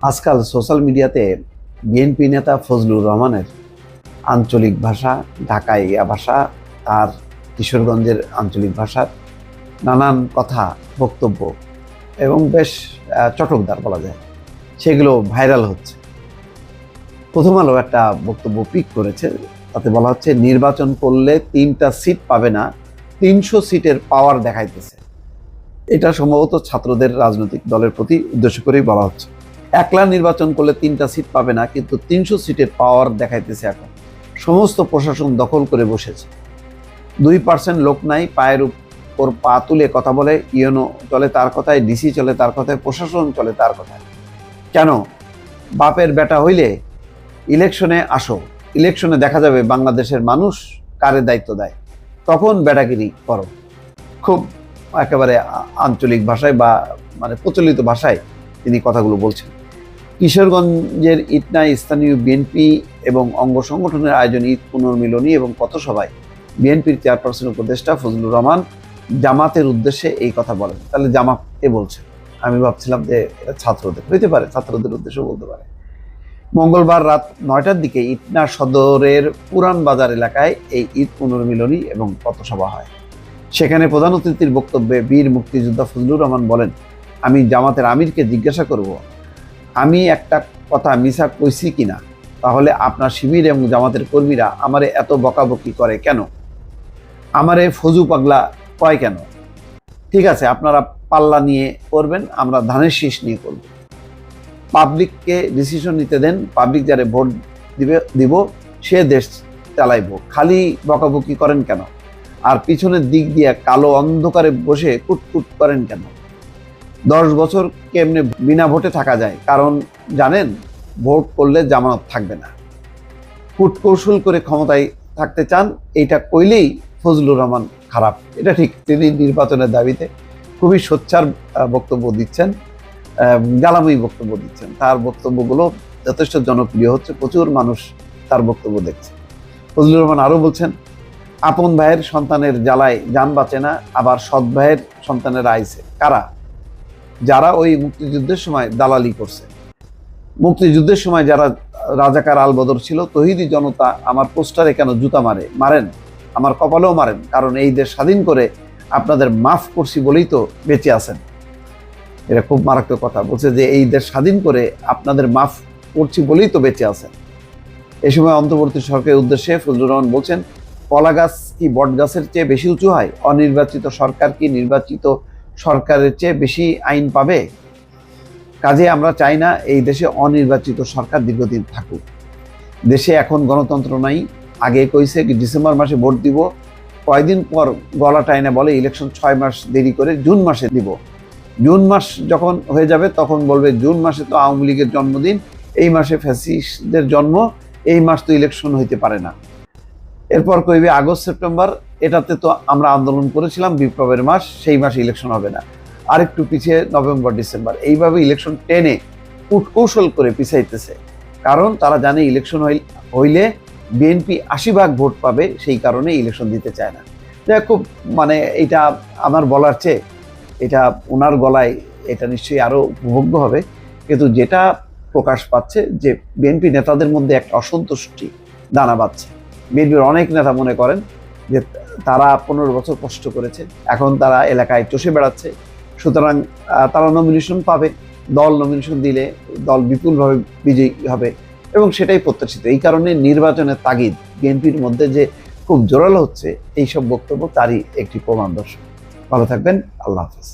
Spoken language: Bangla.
আজকাল সোশ্যাল মিডিয়াতে বিএনপি নেতা ফজলুর রহমানের আঞ্চলিক ভাষা ঢাকাইয়া ভাষা আর কিশোরগঞ্জের আঞ্চলিক ভাষার নানান কথা, বক্তব্য এবং বেশ চটকদার বলা যায়। সেগুলো ভাইরাল হচ্ছে। প্রথম আলো একটা বক্তব্য পিক করেছে। তাতে বলা হচ্ছে, নির্বাচন করলে তিনটা সিট পাবে না, তিনশো সিটের পাওয়ার দেখাইতেছে। এটা সম্ভবত ছাত্রদের রাজনৈতিক দলের প্রতি উদ্দেশ্য করেই বলা হচ্ছে। একলা নির্বাচন করলে তিনটা সিট পাবে না, কিন্তু তিনশো সিটের পাওয়ার দেখাইতেছে এখন। সমস্ত প্রশাসন দখল করে বসেছে। দুই পার্সেন্ট লোক নাই, পায়ের উপর পা তুলে কথা বলে ইউনো চলে তার কথায়, ডিসি চলে তার কথায়, প্রশাসন চলে তার কথায়। কেন? বাপের বেটা হইলে ইলেকশনে আসো। ইলেকশনে দেখা যাবে বাংলাদেশের মানুষ কারে দায়িত্ব দেয়। তখন বেটাগিরি করো। খুব একেবারে আঞ্চলিক ভাষায় বা মানে প্রচলিত ভাষায় তিনি কথাগুলো বলছেন। কিশোরগঞ্জের ইটনায় স্থানীয় বিএনপি এবং অঙ্গ সংগঠনের আয়োজন ঈদ পুনর্মিলনী এবং পথসভায় বিএনপির চেয়ারপারসন উপদেষ্টা ফজলুর রহমান জামাতের উদ্দেশ্যে এই কথা বলেন। তাহলে জামাত বলছে? আমি ভাবছিলাম যে এটা ছাত্রদের। হইতে পারে, ছাত্রদের উদ্দেশ্যেও বলতে পারে। মঙ্গলবার রাত নয়টার দিকে ইটনা সদরের পুরান বাজার এলাকায় এই ঈদ পুনর্মিলনী এবং পথসভা হয়। সেখানে প্রধান অতিথির বক্তব্যে বীর মুক্তিযোদ্ধা ফজলুর রহমান বলেন, আমি জামাতের আমিরকে জিজ্ঞাসা করব আমি একটা কথা মিশা কইছি কিনা? তাহলে আপনার শিবির এবং জামাতের কর্মীরা আমারে এত বকাবকি করে কেন? আমারে ফজু পাগলা কয় কেন? ঠিক আছে, আপনারা পাল্লা নিয়ে করবেন, আমরা ধানের শীষ নিয়ে করব। পাবলিককে ডিসিশন নিতে দেন, পাবলিক যারে ভোট দিবে, দিব, সে দেশ চালাইব। খালি বকাবকি করেন কেন? আর পিছনের দিক দিয়ে কালো অন্ধকারে বসে কুটকুট করেন কেন? দশ বছর কেমনে বিনা ভোটে থাকা যায়? কারণ জানেন, ভোট করলে জামানত থাকবে না। কূটকৌশল করে ক্ষমতায় থাকতে চান, এইটা কইলেই ফজলুর রহমান খারাপ। এটা ঠিক, তিনি নির্বাচনের দাবিতে খুবই সোচ্চার বক্তব্য দিচ্ছেন জ্বালাময়ী বক্তব্য দিচ্ছেন। তার বক্তব্যগুলো যথেষ্ট জনপ্রিয় হচ্ছে, প্রচুর মানুষ তার বক্তব্য দেখছে। ফজলুর রহমান আরও বলছেন, আপন ভাইয়ের সন্তানের জ্বালায় যান বাঁচে না, আবার সৎ ভাইয়ের সন্তানের আইছে। কারা? যারা ওই মুক্তিযুদ্ধের সময় দালালি করছে। মুক্তিযুদ্ধের সময় যারা রাজাকার আলবদর ছিল, তহিদি জনতা আমার পোস্টারে কেন জুতা মারে? মারেন? আমার কপালেও মারেন? কারণ এই দেশ স্বাধীন করে আপনাদের মাফ করছি বলেই তো বেঁচে আছেন। এটা খুব মারাত্মক কথা। বলছে যে এই দেশ স্বাধীন করে আপনাদের মাফ করছি বলেই তো বেঁচে আছেন। এ সময় অন্তর্বর্তী সরকারের উদ্দেশ্যে ফজলুর রহমান বলছেন, কলা গাছ কি বট গাছের চেয়ে বেশি উঁচু হয়? অনির্বাচিত সরকার কি নির্বাচিত সরকারের চেয়ে বেশি আইন পাবে? কাজে আমরা চাই না এই দেশে অনির্বাচিত সরকার দীর্ঘদিন থাকুক। দেশে এখন গণতন্ত্র নাই, আগে কইছে কি ডিসেম্বর মাসে ভোট দিব, কয়দিন পর গলা টাইনে বলে ইলেকশন ছয় মাস দেরি করে জুন মাসে দিব। জুন মাস যখন হয়ে যাবে তখন বলবে জুন মাসে তো আওয়ামী লীগের জন্মদিন, এই মাসে ফ্যাসিস্টদের জন্ম, এই মাস তো ইলেকশন হইতে পারে না। এরপর কইবে আগস্ট, সেপ্টেম্বর, এটাতে তো আমরা আন্দোলন করেছিলাম, বিপ্লবের মাস, সেই মাসে ইলেকশন হবে না। আরেকটু পিছিয়ে নভেম্বর, ডিসেম্বর। এইভাবে ইলেকশন টেনে কূটকৌশল করে পিছাইতেছে। কারণ তারা জানে ইলেকশন হইলে বিএনপি আশি ভাগ ভোট পাবে, সেই কারণে ইলেকশন দিতে চায় না। যাই খুব মানে এটা আমার বলার চেয়ে, এটা ওনার গলায় এটা নিশ্চয়ই আরও উপভোগ্য হবে। কিন্তু যেটা প্রকাশ পাচ্ছে যে বিএনপি নেতাদের মধ্যে একটা অসন্তুষ্টি দানা বাঁধছে। বিএনপির অনেক নেতা মনে করেন যে তারা পনেরো বছর কষ্ট করেছে, এখন তারা এলাকায় চষে বেড়াচ্ছে। সুতরাং তারা নমিনেশন পাবে, দল নমিনেশন দিলে দল বিপুলভাবে বিজয়ী হবে এবং সেটাই প্রত্যাশিত। এই কারণে নির্বাচনের তাগিদ বিএনপির মধ্যে যে খুব জোরালো হচ্ছে, এইসব বক্তব্য তারই একটি প্রমাণ দর্শক। ভালো থাকবেন, আল্লাহ হাফিজ।